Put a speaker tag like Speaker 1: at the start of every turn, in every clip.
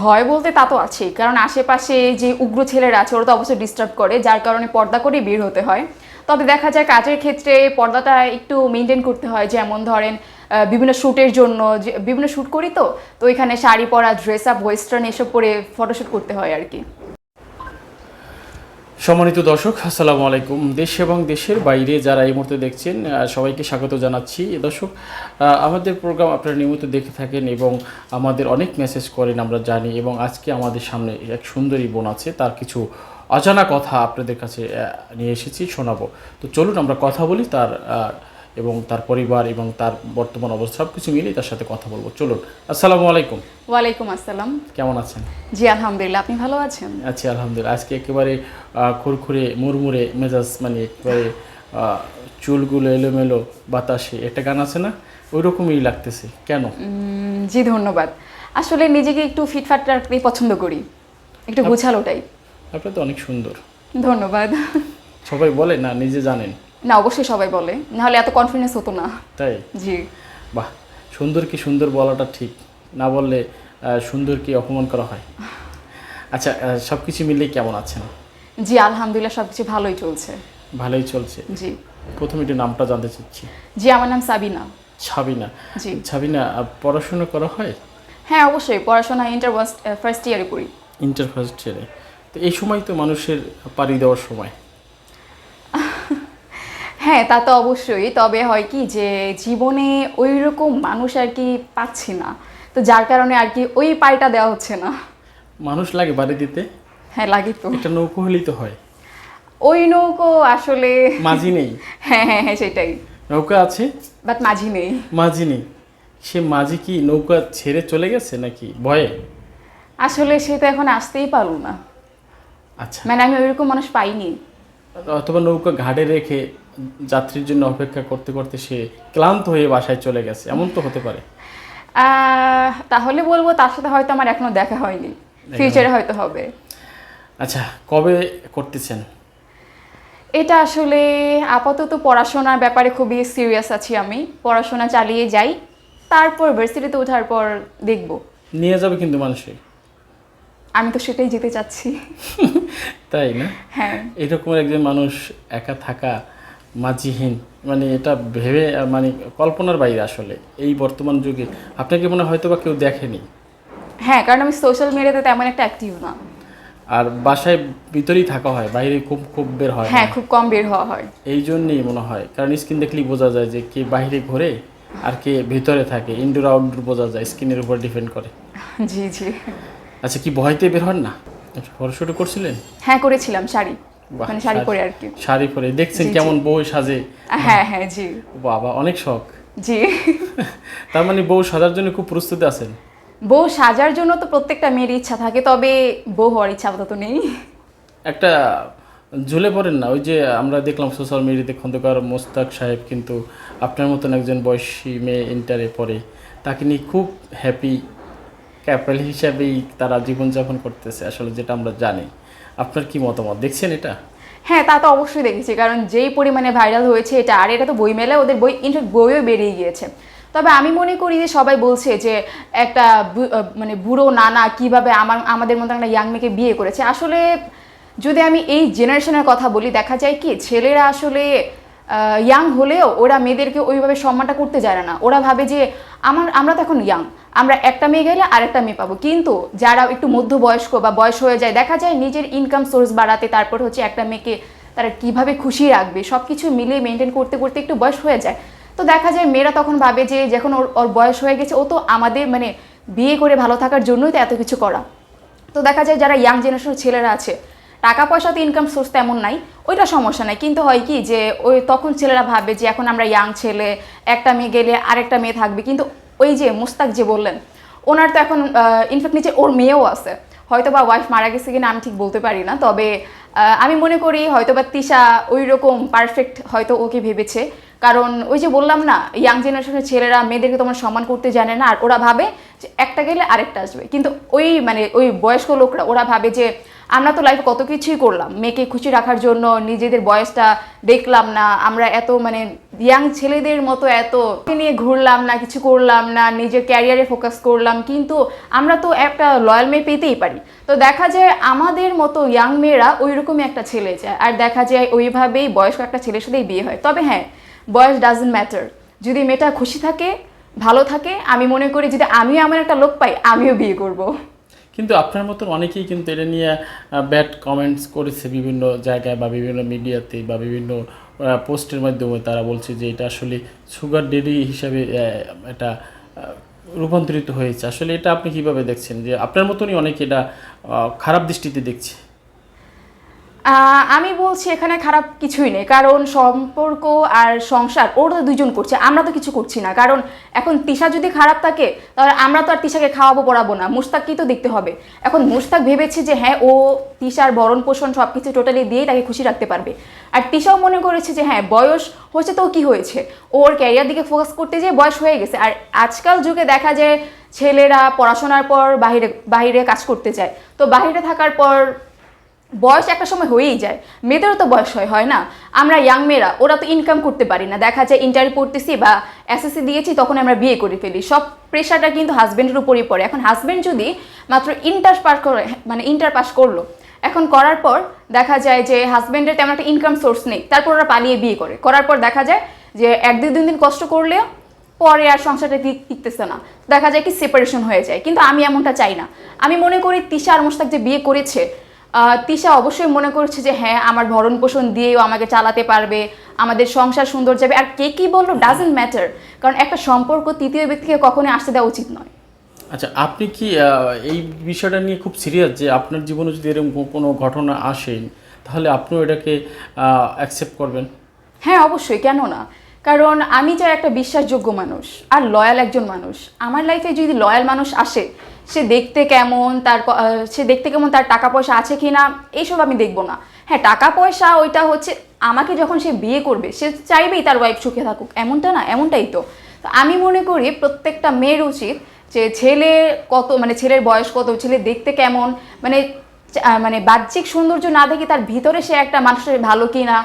Speaker 1: ভয় বলতে তা তো আছেই। কারণ আশেপাশে যে উগ্র ছেলেরা আছে, ওরা তো অবশ্যই ডিস্টার্ব করে, যার কারণে পর্দা করেই বের হতে হয়। তবে দেখা যায় কাজের ক্ষেত্রে পর্দাটা একটু মেনটেন করতে হয়। যেমন ধরেন বিভিন্ন শ্যুটের জন্য বিভিন্ন শ্যুট করি তো তো এখানে শাড়ি পরা ড্রেস আপ ওয়েস্টার্ন এসব পরে ফটোশ্যুট করতে হয় আর কি।
Speaker 2: সম্মানিত দর্শক, আসসালামু আলাইকুম। দেশ এবং দেশের বাইরে যারা এই মুহূর্তে দেখছেন সবাইকে স্বাগত জানাচ্ছি। দর্শক আমাদের প্রোগ্রাম আপনারা নিয়মিত দেখে থাকেন এবং আমাদের অনেক মেসেজ করেন, আমরা জানি এবং আজকে আমাদের সামনে এক সুন্দরী বোন আছে, তার কিছু অজানা কথা আপনাদের কাছে নিয়ে এসেছি শোনাবো। তো চলুন আমরা কথা বলি তার এবং তার পরিবার এবং তার বর্তমান অবস্থা সব কিছু মিলিয়ে তার সাথে কথা বলব। চলুন আসসালামু আলাইকুম।
Speaker 1: ওয়ালাইকুম আসসালাম।
Speaker 2: কেমন আছেন?
Speaker 1: জি আলহামদুলিল্লাহ আপনি ভালো আছেন?
Speaker 2: আছি আলহামদুলিল্লাহ। আজকে একেবারে খুরখুরে মুরমুরে মেজাজ মানে একেবারে চুলগুলো এলোমেলো বাতাসে একটা গান আছে না? ওই রকমই লাগতেছে। কেন?
Speaker 1: জি ধন্যবাদ। আসলে নিজেকে একটু ফিটফাট রাখতেই পছন্দ করি। একটু গুছালোটাই
Speaker 2: আপনি তো অনেক সুন্দর।
Speaker 1: ধন্যবাদ।
Speaker 2: সবাই বলে না নিজে জানেন।
Speaker 1: না অবশ্যই সবাই বলে। নাহলে এত কনফিডেন্স হতো না।
Speaker 2: তাই?
Speaker 1: জি।
Speaker 2: বাহ সুন্দর কি সুন্দর বলাটা ঠিক। না বললে সুন্দর কি অপমান করা হয়? আচ্ছা সব কিছু মিলিয়ে কেমন আছেন?
Speaker 1: জি আলহামদুলিল্লাহ সব কিছু ভালোই চলছে।
Speaker 2: ভালোই চলছে।
Speaker 1: জি।
Speaker 2: প্রথমে একটু নামটা জানতে চাচ্ছি।
Speaker 1: জি আমার নাম সাবিনা।
Speaker 2: ছাবিনা
Speaker 1: জি।
Speaker 2: আহ, পড়াশোনা করা হয়?
Speaker 1: হ্যাঁ অবশ্যই। পড়াশোনা ইন্টার ফার্স্ট ইয়ারে করি।
Speaker 2: ইন্টার ফার্স্ট ইয়ারে তো এই সময় তো মানুষের পাড়ি দেওয়ার সময়।
Speaker 1: হ্যাঁ তা তো অবশ্যই। তবে হয় কি যে জীবনে ওই রকম মানুষ আর কি পাচ্ছি না। তো যার কারণে আর কি ওই পাইটা দেওয়া হচ্ছে না।
Speaker 2: মানুষ লাগে বাড়ি দিতে?
Speaker 1: হ্যাঁ লাগে তো।
Speaker 2: একটা নৌকো হলেই তো হয়।
Speaker 1: ওই নৌকো আসলে
Speaker 2: মাঝি নেই?
Speaker 1: হ্যাঁ হ্যাঁ হ্যাঁ সেটাই।
Speaker 2: নৌকা আছে?
Speaker 1: বাট মাঝি নেই।
Speaker 2: মাঝি নেই। সে মাঝি কি নৌকা ছেড়ে চলে গেছে নাকি ভয়ে?
Speaker 1: আসলে সে তো এখন আসতেই পারল না।
Speaker 2: আচ্ছা।
Speaker 1: মানে আমি ওইরকম মানুষ পাইনি।
Speaker 2: অথবা নৌকা ঘাটে রেখে যাত্রীর জন্য অপেক্ষা করতে করতে সে ক্লান্ত হয়ে বাসায় চলে গেছে। এমন তো হতে পারে।
Speaker 1: তাহলে বলব তার সাথে হয়তো আমার এখনও দেখা হয়নি। ফিউচারে হয়তো হবে।
Speaker 2: আচ্ছা কবে করতেছেন?
Speaker 1: এটা আসলে আপাতত পড়াশোনার ব্যাপারে খুবই সিরিয়াস আছি আমি। পড়াশোনা চালিয়ে যাই। তারপর ভার্সিটিতে ওঠার পর দেখব।
Speaker 2: নিয়ে যাবে কিন্তু মানুষে
Speaker 1: আমি তো সেটাই যেতে চাচ্ছি।
Speaker 2: তাই না?
Speaker 1: হ্যাঁ।
Speaker 2: এরকম একজন মানুষ একা থাকা মাঝিহীন মানে এটা ভেবে মানে কল্পনার বাইরে আসলে এই বর্তমান যুগে। আপনাকে মনে হয়তো বা কেউ দেখেনি?
Speaker 1: হ্যাঁ কারণ আমি সোশ্যাল মিডিয়াতে তেমন একটা অ্যাক্টিভ না।
Speaker 2: আর বাসায় ভিতরেই থাকা হয় বাইরে খুব খুব বের হয়
Speaker 1: হ্যাঁ খুব কম বের হওয়া হয়।
Speaker 2: এই জন্যই মনে হয় কারণ স্ক্রিন দেখলেই বোঝা যায় যে কে বাইরে ঘোরে আর কে ভিতরে থাকে। ইনডোর আউটডোর বোঝা যায় স্ক্রিনের উপর ডিপেন্ড করে।
Speaker 1: জি জি।
Speaker 2: আচ্ছা কি ভয়তে বের হন না? ফটোশুটও করছিলেন?
Speaker 1: হ্যাঁ করেছিলাম শাড়ি। মানে শাড়ি। পরে আর কি।
Speaker 2: শাড়ি পরে। দেখছেন। কেমন বউ সাজে?
Speaker 1: হ্যাঁ হ্যাঁ জি।
Speaker 2: বাবা অনেক শখ।
Speaker 1: জি।
Speaker 2: তার মানে বউ সাজার জন্য খুব প্রস্তুত আছেন?
Speaker 1: বউ সাজার জন্য তো প্রত্যেকটা মেয়ের ইচ্ছা থাকে তবে বউ হওয়ার ইচ্ছা আপাতত নেই।
Speaker 2: একটা ঝুলে পড়েন না ওই যে আমরা দেখলাম সোশ্যাল মিডিয়াতে খন্দকার মোস্তাক সাহেব কিন্তু আপনার মতন একজন বয়সী মেয়ে ইন্টারে পড়ে। তাকে নিয়ে খুব হ্যাপি ক্যাপেল হিসাবেই তারা জীবনযাপন করতেছে আসলে যেটা আমরা জানি। আপনার কি মতামত? দেখছেন এটা?
Speaker 1: হ্যাঁ তা তো অবশ্যই দেখেছি, কারণ যেই পরিমাণে ভাইরাল হয়েছে এটা, আর এটা তো বই মেলে, ওদের বই ইনফ্যাক্ট বইও বেরিয়ে গিয়েছে। তবে আমি মনে করি যে সবাই বলছে যে একটা মানে বুড়ো নানা কীভাবে আমার, আমাদের মতো একটা ইয়াং মেয়েকে বিয়ে করেছে। আসলে যদি আমি এই জেনারেশনের কথা বলি, দেখা যায় কি, ছেলেরা আসলে ইয়াং হলেও ওরা মেয়েদেরকে ওইভাবে সম্মানটা করতে যায় না। ওরা ভাবে যে আমার, আমরা তো এখন ইয়াং আমরা একটা মেয়ে গেলে আরেকটা মেয়ে পাবো। কিন্তু যারা একটু মধ্যবয়স্ক বা বয়স হয়ে যায়, দেখা যায় নিজের ইনকাম সোর্স বাড়াতে, তারপর হচ্ছে একটা মেয়েকে তারা কীভাবে খুশি রাখবে সব কিছু মিলিয়ে মেনটেন করতে করতে একটু বয়স হয়ে যায়। তো দেখা যায় মেয়েরা তখন ভাবে যে যখন ওর ওর বয়স হয়ে গেছে, ও তো আমাদের মানে বিয়ে করে ভালো থাকার জন্যই তো এত কিছু করা। তো দেখা যায় যারা ইয়াং জেনারেশনের ছেলেরা আছে টাকা পয়সা তো ইনকাম সোর্স তেমন নাই, ওইটা সমস্যা নাই। কিন্তু হয় কি যে, ওই তখন ছেলেরা ভাবে যে, এখন আমরা ইয়াং ছেলে, একটা মেয়ে গেলে আরেকটা মেয়ে থাকবে। কিন্তু ওই যে মুস্তাক যে বললেন, ওনার তো এখন ইনফ্যাক্ট নিচে ওর মেয়েও আছে। হয়তো বা ওয়াইফ মারা গেছে কিনা আমি ঠিক বলতে পারি না, তবে আমি মনে করি হয়তো বা তিশা ওই রকম পারফেক্ট হয়তো ওকে ভেবেছে। কারণ ওই যে বললাম না ইয়াং জেনারেশনের ছেলেরা মেয়েদেরকে তোমার সম্মান করতে জানে না, আর ওরা ভাবে যে একটা গেলে আরেকটা আসবে। কিন্তু ওই মানে ওই বয়স্ক লোকরা, ওরা ভাবে যে আমরা তো লাইফে কত কিছুই করলাম। মেয়েকে খুশি রাখার জন্য নিজেদের বয়সটা দেখলাম না, আমরা এত মানে ইয়াং ছেলেদের মতো এত নিয়ে ঘুরলাম না, কিছু করলাম না, নিজের ক্যারিয়ারে ফোকাস করলাম, কিন্তু আমরা তো একটা লয়াল মেয়ে পেতেই পারি। তো দেখা যায় আমাদের মতো ইয়াং মেয়েরা ওই রকমই একটা ছেলে যায়, আর দেখা যায় ওইভাবেই বয়স্ক একটা ছেলের সাথেই বিয়ে হয়। তবে হ্যাঁ বয়স ডাজেন্ট ম্যাটার যদি মেয়েটা খুশি থাকে, ভালো থাকে, আমি মনে করি যদি আমিও এমন একটা লোক পাই, আমিও বিয়ে করব।
Speaker 2: কিন্তু আপনার মতন অনেকেই কিন্তু এটা নিয়ে ব্যাড কমেন্টস করেছে বিভিন্ন জায়গায় বা বিভিন্ন মিডিয়াতে বা বিভিন্ন পোস্টের মাধ্যমে। তারা বলছে যে এটা আসলে সুগার ডেডি হিসাবে এটা রূপান্তরিত হয়েছে। আসলে এটা আপনি কীভাবে দেখছেন? যে আপনার মতনই অনেকে এটা খারাপ দৃষ্টিতে দেখছে।
Speaker 1: আমি বলছি এখানে খারাপ কিছুই নেই, কারণ সম্পর্ক আর সংসার, ওরা তো দুজন করছে, আমরা তো কিছু করছি না। কারণ এখন তিশা যদি খারাপ থাকে, তাহলে আমরা তো আর তিশাকে খাওয়াবো, পড়াবো না মুস্তাককেই তো দেখতে হবে। এখন মুস্তাক ভেবেছে যে হ্যাঁ ও তিশার ভরণ পোষণ সব কিছু টোটালি দিয়েই তাকে খুশি রাখতে পারবে। আর তিশাও মনে করেছে যে হ্যাঁ বয়স হয়েছে তো কি হয়েছে? ওর ক্যারিয়ার দিকে ফোকাস করতে যেয়ে বয়স হয়ে গেছে। আর আজকাল যুগে দেখা যায় ছেলেরা পড়াশোনার পর বাইরে বাইরে কাজ করতে যায়। তো বাইরে থাকার পর বয়স একটা সময় হয়েই যায়। মেয়েদেরও তো বয়স হয় হয় না? আমরা ইয়াং মেয়েরা, ওরা তো ইনকাম করতে পারি না। দেখা যায় ইন্টারভিউ পড়তেছি বা এসএসসি দিয়েছি, তখন আমরা বিয়ে করে ফেলি। সব প্রেশারটা কিন্তু হাজব্যান্ডের উপরই পড়ে। এখন হাজব্যান্ড যদি মাত্র ইন্টার পাস করে মানে ইন্টার পাস করল, এখন করার পর দেখা যায় যে হাজব্যান্ডের তেমন একটা ইনকাম সোর্স নেই। তারপর ওরা পালিয়ে বিয়ে করে। করার পর দেখা যায় যে এক দুই দিন দিন কষ্ট করলেও পরে আর সংসারটা টিক- টিকতেছে না। দেখা যায় কি সেপারেশন হয়ে যায়। কিন্তু আমি এমনটা চাই না। আমি মনে করি তিশা আর মোস্তাক যে বিয়ে করেছে তিশা অবশ্যই মনে করছে যে হ্যাঁ আমার ভরণ পোষণ দিয়েও আমাকে চালাতে পারবে আমাদের সংসার সুন্দর যাবে। আর কে কি বলল ডাজেন্ট ম্যাটার কারণ একটা সম্পর্ক তৃতীয় ব্যক্তিকে কখনোই আসতে দেওয়া উচিত নয়।
Speaker 2: আচ্ছা আপনি কি এই বিষয়টা নিয়ে খুব সিরিয়াস যে আপনার জীবনে যদি এরকম কোনো ঘটনা আসেন তাহলে আপনিও এটাকে অ্যাকসেপ্ট করবেন?
Speaker 1: হ্যাঁ অবশ্যই কেন না? কারণ আমি চাই একটা বিশ্বাসযোগ্য মানুষ আর লয়াল একজন মানুষ আমার লাইফে যদি লয়াল মানুষ আসে সে দেখতে কেমন, তার সে দেখতে কেমন, তার টাকা পয়সা আছে কি না এইসব আমি দেখব না। হ্যাঁ টাকা পয়সা ওইটা হচ্ছে, আমাকে যখন সে বিয়ে করবে, সে চাইবেই তার ওয়াইফ সুখে থাকুক, এমনটা না, এমনটাই তো। তো আমি মনে করি প্রত্যেকটা মেয়ের উচিত যে ছেলে কত মানে ছেলের বয়স কত, ছেলে দেখতে কেমন মানে মানে বাহ্যিক সৌন্দর্য না দেখে তার ভিতরে সে একটা মানুষের ভালো কি না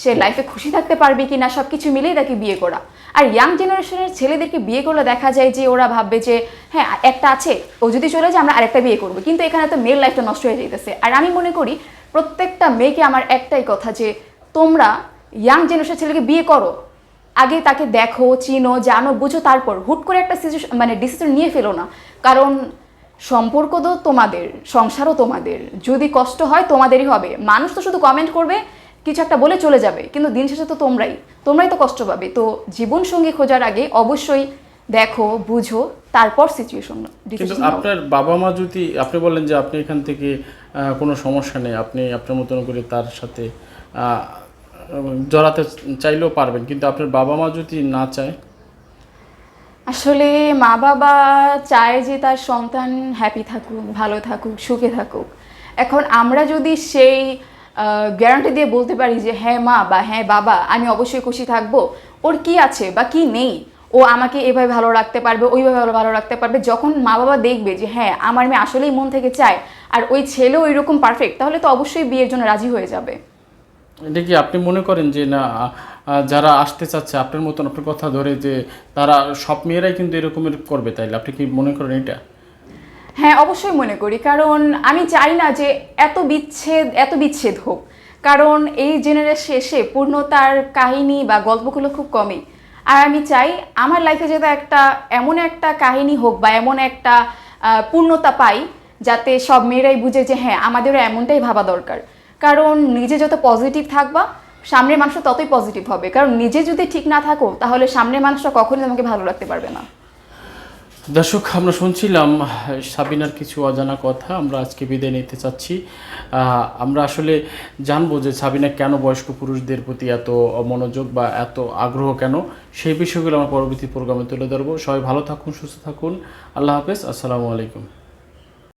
Speaker 1: সে লাইফে খুশি থাকতে পারবে কি না সব কিছু মিলেই তাকে বিয়ে করা। আর ইয়াং জেনারেশনের ছেলেদেরকে বিয়ে করলে দেখা যায় যে ওরা ভাববে যে হ্যাঁ একটা আছে, ও যদি চলে যায়, আমরা আরেকটা বিয়ে করব। কিন্তু এখানে তো মেয়ের লাইফটা নষ্ট হয়ে যেতেছে আর আমি মনে করি, প্রত্যেকটা মেয়েকে আমার একটাই কথা যে, তোমরা ইয়াং জেনারেশনের ছেলেকে বিয়ে করো। আগে তাকে দেখো, চিনো, জানো, বুঝো, তারপর হুট করে একটা সিচুয়েশন মানে ডিসিশন নিয়ে ফেলো না। কারণ সম্পর্ক তো তোমাদের, সংসারও তোমাদের। যদি কষ্ট হয়, তোমাদেরই হবে। মানুষ তো শুধু কমেন্ট করবে কিছু একটা বলে চলে যাবে কিন্তু দিন শেষে তো তোমরাই। তোমরাই তো কষ্ট পাবে। তো জীবন সঙ্গী খোঁজার আগে অবশ্যই দেখো বুঝো তারপর সিচুয়েশন
Speaker 2: কিন্তু আপনার বাবা মা যদি আপনি বললেন যে আপনি এখান থেকে কোনো সমস্যা নেই আপনি আপনার মতন করে তার সাথে আহ, জড়াতে চাইলেও পারবেন কিন্তু আপনার বাবা মা যদি না চায়?
Speaker 1: আসলে মা বাবা চায় যে তার সন্তান হ্যাপি থাকুক ভালো থাকুক সুখে থাকুক। এখন আমরা যদি সেই গ্যারান্টি দিয়ে বলতে পারি যে হ্যাঁ মা বা হ্যাঁ বাবা, আমি অবশ্যই খুশি থাকব। ওর কি আছে বা কি নেই? ও আমাকে এভাবে ভালো রাখতে পারবে, ওইভাবে ভালো ভালো রাখতে পারবে। যখন মা বাবা দেখবে যে হ্যাঁ আমার মেয়ে আসলেই মন থেকে চায় আর ওই ছেলেও ওইরকম পারফেক্ট তাহলে তো অবশ্যই বিয়ের জন্য রাজি হয়ে যাবে।
Speaker 2: এটা কি আপনি মনে করেন যে, না যারা আসতে চাচ্ছে, আপনার মতন আপনার কথা ধরে যে, তারা সব মেয়েরাই কিন্তু এরকমের করবে তাইলে? আপনি কি মনে করেন এটা?
Speaker 1: হ্যাঁ অবশ্যই মনে করি। কারণ আমি চাই না যে এত বিচ্ছেদ এত বিচ্ছেদ হোক। কারণ এই জেনারেশন শেষে পূর্ণতার কাহিনী বা গল্পগুলো খুব কমই। আর আমি চাই আমার লাইফে যাতে একটা, এমন একটা কাহিনী হোক বা এমন একটা পূর্ণতা পাই যাতে সব মেয়েরাই বুঝে যে হ্যাঁ আমাদেরও এমনটাই ভাবা দরকার। কারণ নিজে যত পজিটিভ থাকবা, সামনের মানুষটা ততই পজিটিভ হবে। কারণ নিজে যদি ঠিক না থাকো, তাহলে সামনের মানুষটা কখনোই তোমাকে ভালো রাখতে পারবে না।
Speaker 2: দর্শক, আমরা শুনছিলাম সাবিনার কিছু অজানা কথা আমরা আজকে বিদায় নিতে চাচ্ছি। আমরা আসলে জানব যে সাবিনা কেন বয়স্ক পুরুষদের প্রতি এত মনোযোগ বা এত আগ্রহ কেন? সেই বিষয়গুলো আমরা পরবর্তী প্রোগ্রামে তুলে ধরবো। সবাই ভালো থাকুন, সুস্থ থাকুন। আল্লাহ হাফেজ, আসসালামু আলাইকুম।